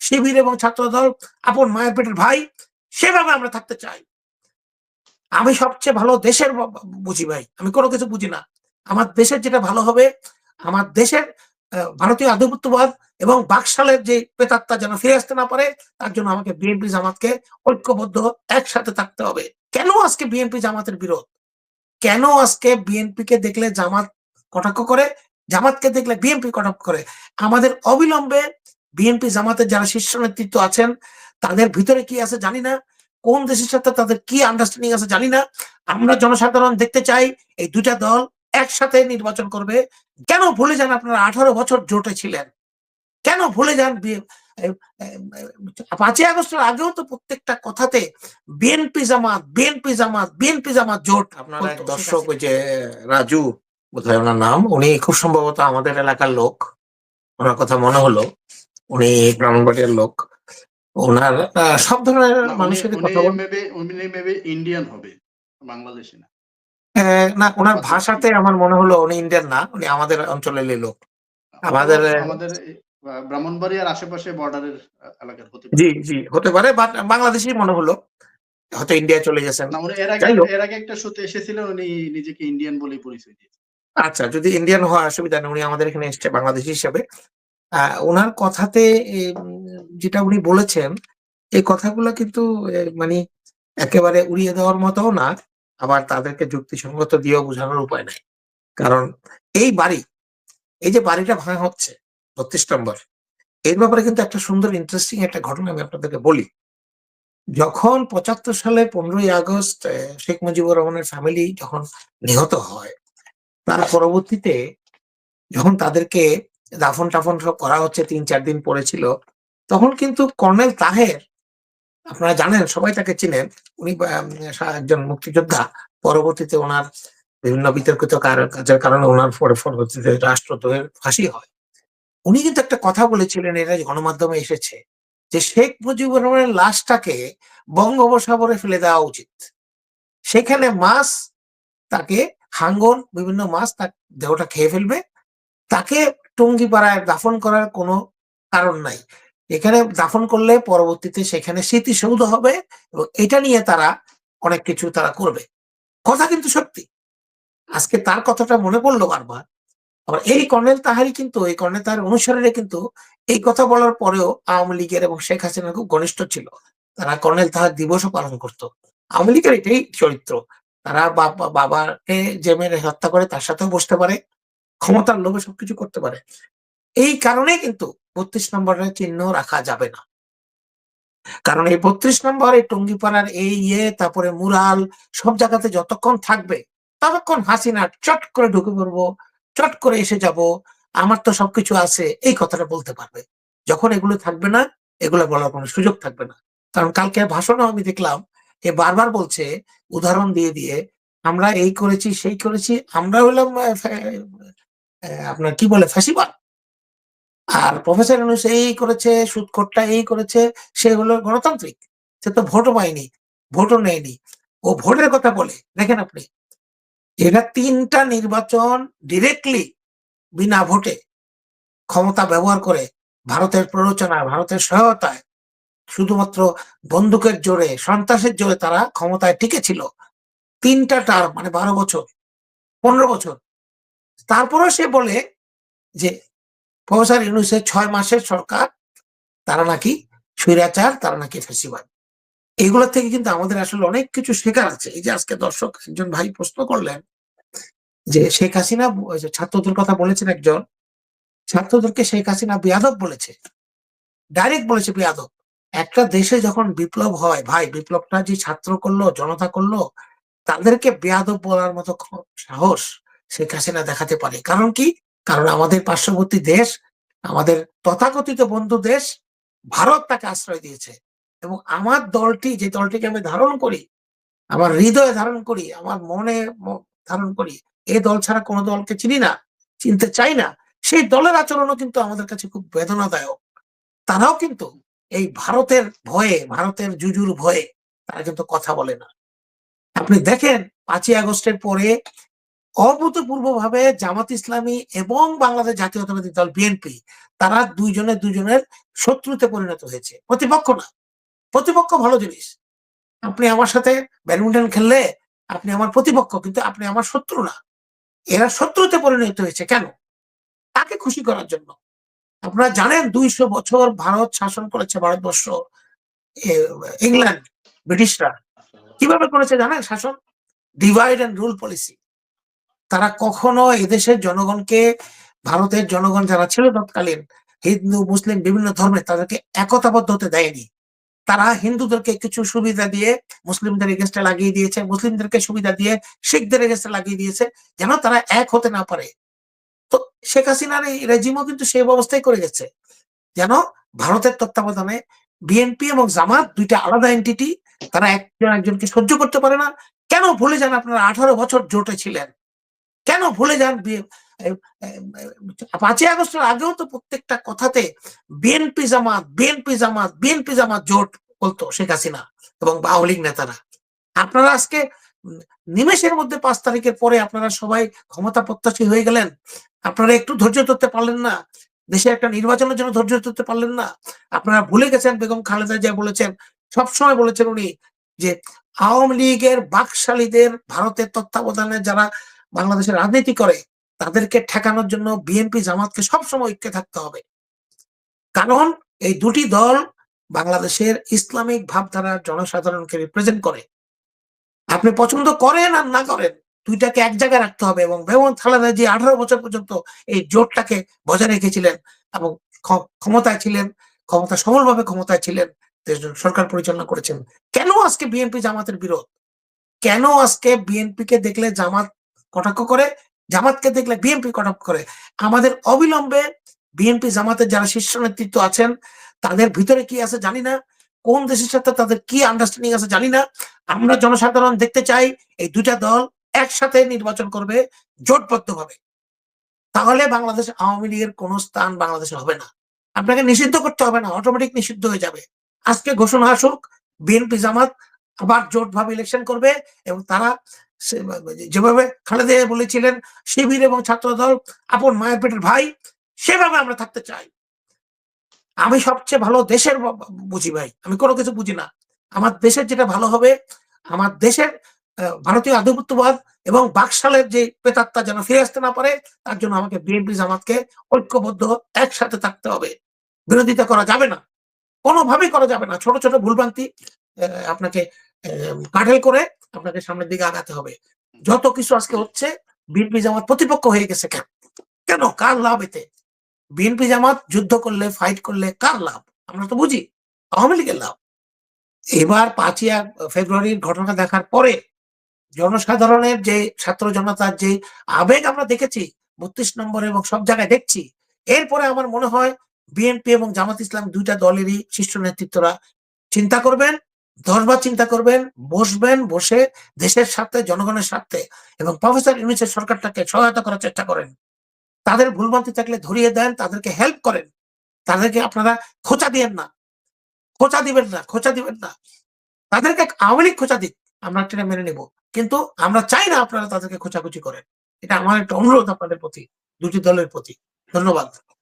শিবির এবং ছাত্রদল, আপন মায়ের পেটের ভাই, সেভাবে আমরা থাকতে চাই। আমি সবচেয়ে ভালো দেশের বুঝি ভাই। আমি কোনো কিছু বুঝি না। আমার দেশের যেটা ভালো হবে, আমার দেশের ভারতীয় আধিপত্যবাদ এবং বাকশালের যে পেতাত্তা যেন ফিরে আসতে না পারে, তার জন্য আমাকে বিএনপি জামাতকে ঐক্যবদ্ধ, একসাথে থাকতে হবে। কেন আজকে বিএনপি জামাতের বিরোধ? কেন আজকে বিএনপি কে দেখলে জামাত কটাক্ষ করে? জামাতকে দেখলে বিএনপি কটাক্ষ করে? আমাদের অবিলম্বে বিএনপি জামাতের যারা শীর্ষ নেতৃত্ব আছেন তাদের ভিতরে কি আছে জানি না। কোন দেশের সাথে তাদের কি আন্ডারস্ট্যান্ডিং আছে জানি না। আমরা জনসাধারণ দেখতে চাই এই দুটা দল একসাথে নির্বাচন করবে। কেন ভুলে যান আপনারা? আঠারো বছর জোটে ছিলেন। কেন ভুলে যান? পাঁচই আগস্টের আগেও তো প্রত্যেকটা কথাতে BNP Jamaat BNP Jamaat BNP Jamaat জোট আপনার দর্শক ওই যে রাজু বোধহয় ওনার নাম উনি খুব সম্ভবত আমাদের এলাকার লোক। ওনার কথা মনে হলো। উনি ব্রাহ্মণবাড়িয়ার লোক। ওনার সব ধরনের মানুষের কথা উনি মেবি ইন্ডিয়ান হবে বাংলাদেশি না। না ওনার আচ্ছা, ভাষাতে আমার মনে হলো উনি ইন্ডিয়ান না উনি আমাদের অঞ্চলের লোক। আমাদের, আমাদের ব্রাহ্মণবাড়িয়ার আশেপাশে বর্ডারের এলাকার হতে জি জি হতে পারে বাট বাংলাদেশি মনে হলো। হয়তো ইন্ডিয়া চলে গেছেন। না উনি এর আগে এর আগে একটা শোতে এসেছিলেন উনি নিজেকে ইন্ডিয়ান বলেই পরিচয় দিয়েছেন। আচ্ছা যদি ইন্ডিয়ান হওয়ার অসুবিধা নেই উনি আমাদের এখানে এসছে বাংলাদেশি হিসেবে। ওনার কথাতে যেটা উনি বলেছেন, এই কথাগুলো কিন্তু মানে একেবারে উড়িয়ে দেওয়ার মতো না, আবার তাদেরকে যুক্তিসঙ্গত দিয়েও বোঝানোর উপায় নাই। কারণ এই বাড়ি, এই যে বাড়িটা ভাঙা হচ্ছে বত্রিশ নম্বর, এর ব্যাপারে কিন্তু একটা সুন্দর ইন্টারেস্টিং একটা ঘটনা আমি আপনাদেরকে বলি। যখন পঁচাত্তর সালে পনেরোই আগস্ট শেখ মুজিবুর রহমানের ফ্যামিলি যখন নিহত হয়, তার পরবর্তীতে যখন তাদেরকে দাফন টাফন সব করা হচ্ছে, তিন চার দিন পরে ছিল তখন কিন্তু কর্নেল তাহের, আপনারা জানেন, সবাই তাকে চিনেন, উনি একজন মুক্তিযোদ্ধা। পরবর্তীতে ওনার বিভিন্ন বিতর্কিত কাজের কারণে ওনার পরে পরবর্তীতে রাষ্ট্রদ্রোহের ফাঁসি হয়। উনি কিন্তু একটা কথা বলেছিলেন, এটা গণমাধ্যমে এসেছে, যে শেখ মুজিবুর রহমানের লাশটাকে বঙ্গোপসাগরে ফেলে দেওয়া উচিত। সেখানে মাছ তাকে, হাঙ্গন, বিভিন্ন মাছ তার দেহটা খেয়ে ফেলবে। তাকে টঙ্গিপাড়ায় দাফন করার কোনো কারণ নাই। এখানে দাফন করলে পরবর্তীতে সেখানে স্মৃতিসৌধ হবে এবং এটা নিয়ে তারা অনেক কিছু তারা করবে। কথা কিন্তু সত্যি। আজকে তার কথাটা মনে পড়ল বারবার। আবার এই কর্নেল তাহারি কিন্তু, এই কর্নেল তাহার অনুসারীরা কিন্তু এই কথা বলার পরেও আওয়ামী লীগের এবং শেখ হাসিনা খুব ঘনিষ্ঠ ছিল। তারা কর্নেল তাহার দিবসও পালন করত। আওয়ামী লীগের এটাই চরিত্র। তারা বাবা বাবাকে যে মেরে হত্যা করে তার সাথেও বসতে পারে। ক্ষমতার লোভে সবকিছু করতে পারে। এই কারণে কিন্তু বত্রিশ নম্বরের চিহ্ন রাখা যাবে না। কারণ এই বত্রিশ নম্বর এই টঙ্গিপাড়ার এই ইয়ে তারপরে মুরাল, সব জায়গাতে যতক্ষণ থাকবে, ততক্ষণ হাসিনা চট করে ঢুকে পড়ব, চট করে এসে যাব, আমার তো সবকিছু আছে, এই কথাটা বলতে পারবে। যখন এগুলো থাকবে না, এগুলো বলার কোনো সুযোগ থাকবে না। কারণ কালকে ভাষণও আমি দেখলাম, এ বারবার বলছে, উদাহরণ দিয়ে দিয়ে, আমরা এই করেছি, সেই করেছি, আমরা হলাম আপনার কি বলে ফ্যাসিবাদ আর প্রফেসর ইউনূস এই করেছে সুদখোরটা এই করেছে, সে হলো গণতান্ত্রিক। সে তো ভোটও পায়নি, ভোটও নেয়নি। ও ভোটের কথা বলে, দেখেন আপনি। এটা তিনটা নির্বাচন ডিরেক্টলি বিনা ভোটে ক্ষমতা ব্যবহার করে, ভারতের প্ররোচনা ভারতের সহায়তায়, শুধুমাত্র বন্দুকের জোরে, সন্ত্রাসের জোরে তারা ক্ষমতায় টিকেছিল। তিনটা টার্ম মানে বারো বছর, পনেরো বছর। তারপরেও সে বলে যে, প্রফেসর ইউনুসের ছয় মাসের সরকার, তারা নাকি স্বৈরাচার, তারা নাকি ফেসিবাদ। এইগুলো থেকে কিন্তু আমাদের আসলে অনেক কিছু শেখার আছে। এই যে আজকে দর্শক একজন ভাই প্রশ্ন করলেন যে, শেখ হাসিনা ছাত্রদের কথা বলেছেন একজন ছাত্রদেরকে শেখ হাসিনা বিয়াদব বলেছে, ডাইরেক্ট বলেছে বিয়াদব। একটা দেশে যখন বিপ্লব হয়, ভাই, বিপ্লবটা যে ছাত্র করল, জনতা করল, তাদেরকে বেয়াদব বলার মতো সাহস শেখ হাসিনা দেখাতে পারে। কারণ কি? কারণ আমাদের পার্শ্ববর্তী দেশ, আমাদের তথাকথিত বন্ধু দেশ, ভারত তাকে আশ্রয় দিয়েছে। এবং আমার দলটি, যে দলটিকে আমি ধারণ করি, আমার হৃদয়ে ধারণ করি, আমার মনে ধারণ করি এই দল ছাড়া কোনো দলকে চিনি না, চিনতে চাই না, সেই দলের আচরণও কিন্তু আমাদের কাছে খুব বেদনাদায়ক। তারাও কিন্তু এই ভারতের ভয়ে, ভারতের জুজুর ভয়ে তারা কিন্তু কথা বলে না। আপনি দেখেন, পাঁচই আগস্টের পরে অভূতপূর্ব ভাবে জামাত ইসলামী এবং বাংলাদেশ জাতীয়তাবাদী দল বিএনপি তারা দুইজনে দুজনের শত্রুতে পরিণত হয়েছে। প্রতিপক্ষ না। প্রতিপক্ষ ভালো জিনিস। আপনি আমার সাথে ব্যাডমিন্টন খেললে আপনি আমার প্রতিপক্ষ, কিন্তু আপনি আমার শত্রু না। এরা শত্রুতে পরিণত হয়েছে কেন? তাকে খুশি করার জন্য। আপনারা জানেন দুইশো বছর ভারত শাসন করেছে ভারতবর্ষ ইংল্যান্ড, ব্রিটিশরা। কীভাবে করেছে জানেন শাসন? ডিভাইড অ্যান্ড রুল পলিসি তারা কখনো এদেশের জনগণকে, ভারতের জনগণ যারা ছিল তৎকালীন, হিন্দু, মুসলিম, বিভিন্ন ধর্মের তাদেরকে একতাবদ্ধ হতে দেয়নি। তারা হিন্দুদেরকে কিছু সুবিধা দিয়ে মুসলিমদের এগেস্টে লাগিয়ে দিয়েছে, মুসলিমদেরকে সুবিধা দিয়ে শিখদের এগেস্টে লাগিয়ে দিয়েছে, যেন তারা এক হতে না পারে। তো শেখ হাসিনার এই রেজিমও কিন্তু সেই অবস্থায় করে গেছে। যেন ভারতের তত্ত্বাবধানে বিএনপি এবং জামাত দুইটা আলাদা এন্টিটি তারা একজন একজনকে সহ্য করতে পারে না। কেন ভুলে যান আপনারা? আঠারো বছর জোটে ছিলেন। কেন ভুলে যান পাঁচই আগস্টের আগেও তো প্রত্যেকটা কথাতে BNP Jamaat BNP Jamaat BNP Jamaat জোট বলতো শেখ হাসিনা এবং লীগ নেতারা। আপনারা আজকে নিমেষের মধ্যে পাঁচ তারিখের পরে আপনারা সবাই ক্ষমতা প্রত্যাশী হয়ে গেলেন। আপনারা একটু ধৈর্য ধরতে পারলেন না। দেশে একটা নির্বাচনের জন্য ধৈর্য ধরতে পারলেন না। আপনারা ভুলে গেছেন, বেগম খালেদা জিয়া বলেছেন, সবসময় বলেছেন উনি যে আওয়ামী লীগের বাকশালীদের ভারতের তত্ত্বাবধানে যারা বাংলাদেশের রাজনীতি করে, তাদেরকে ঠেকানোর জন্য বিএনপি জামাতকে সবসময় ঐক্যে থাকতে হবে। কারণ এই দুটি দল বাংলাদেশের ইসলামিক ভাবধারার জনসাধারণকে রিপ্রেজেন্ট করে। আপনি পছন্দ করেন আর না করেন, দুইটাকে এক জায়গায় রাখতে হবে এবং বেগম খালেদা জি আঠারো বছর পর্যন্ত এই জোটটাকে বজায় রেখেছিলেন এবং ক্ষমতায় ছিলেন, ক্ষমতা সবলভাবে ক্ষমতায় ছিলেন সরকার পরিচালনা করেছেন। কেন আজকে বিএনপি জামাতের বিরোধ? কেন আজকে বিএনপি কে দেখলে জামাত কটাক্ষ করে, জামাতকে দেখলে বিএনপি কটাক্ষ করে। আমাদের অবিলম্বে বিএনপি জামাতের যারা শীর্ষ নেতৃত্ব আছেন, তাদের ভিতরে কি আছে জানি না। কোন দেশের সাথে তাদের কি আন্ডারস্ট্যান্ডিং আছে জানি না। আমরা জনসাধারণ দেখতে চাই এই দুইটা দল একসাথে নির্বাচন করবে জোটবদ্ধ ভাবে তাহলে বাংলাদেশ আওয়ামী লীগের কোন স্থান বাংলাদেশে হবে না। আপনাকে নিষিদ্ধ করতে হবে না অটোমেটিক নিষিদ্ধ হয়ে যাবে। আজকে ঘোষণা আসুক বিএনপি জামাত আবার জোট ভাবে ইলেকশন করবে এবং তারা যেভাবে খালেদা বলেছিলেন, শিবির এবং ছাত্র দল আপন মায়ের পেটের ভাই, সেভাবে আমরা থাকতে চাই। আমি সবচেয়ে ভালো দেশের বুঝি ভাই, আমি কোনো কিছু বুঝি না। আমার দেশের যেটা ভালো হবে, আমার দেশের ভারতীয় আধিপত্যবাদ এবং বাকশালের যে প্রেতাত্মা যেন ফিরে আসতে না পারে, তার জন্য আমাকে বিএনপি জামাতকে ঐক্যবদ্ধ, একসাথে থাকতে হবে। বিরোধিতা করা যাবে না। কোনোভাবেই করা যাবে না। ছোট ছোট ভুলভ্রান্তি আপনাকে কাঠেল করে আপনাকে সামনের দিকে আগাতে হবে। যত কিছু আজকে হচ্ছে বিএনপি জামাত প্রতিপক্ষ হয়ে গেছে কেন? কেন? কার লাভ এতে? বিএনপি জামাত যুদ্ধ করলে ফাইট করলে কার লাভ? আমরা তো বুঝি, আওয়ামী লীগের লাভ। এবার পাঁচই ফেব্রুয়ারির ঘটনা দেখার পরে জনসাধারণের যে ছাত্র জনতার যে আবেগ আমরা দেখেছি, বত্রিশ নম্বর এবং সব জায়গায় দেখছি, এরপরে আমার মনে হয় বিএনপি এবং জামাত ইসলাম দুইটা দলেরই শীর্ষ নেতৃত্বরা চিন্তা করবেন দশবার চিন্তা করবেন, বসবেন, বসে দেশের স্বার্থে, জনগণের স্বার্থে এবং প্রফেসর ইউনিসের সরকারটাকে সহায়তা করার চেষ্টা করেন। তাদের ভুলভ্রান্তি থাকলে ধরিয়ে দেন, তাদেরকে হেল্প করেন। তাদেরকে আপনারা খোঁচা দিয়েন না। খোঁচা দিবেন না, খোঁচা দিবেন না। তাদেরকে আওয়ামী খোঁচা দিক, আমরা সেটা মেনে নেব। কিন্তু আমরা চাই না আপনারা তাদেরকে খোঁচাখুচি করেন। এটা আমার একটা অনুরোধ আপনাদের প্রতি, দুটি দলের প্রতি। ধন্যবাদ।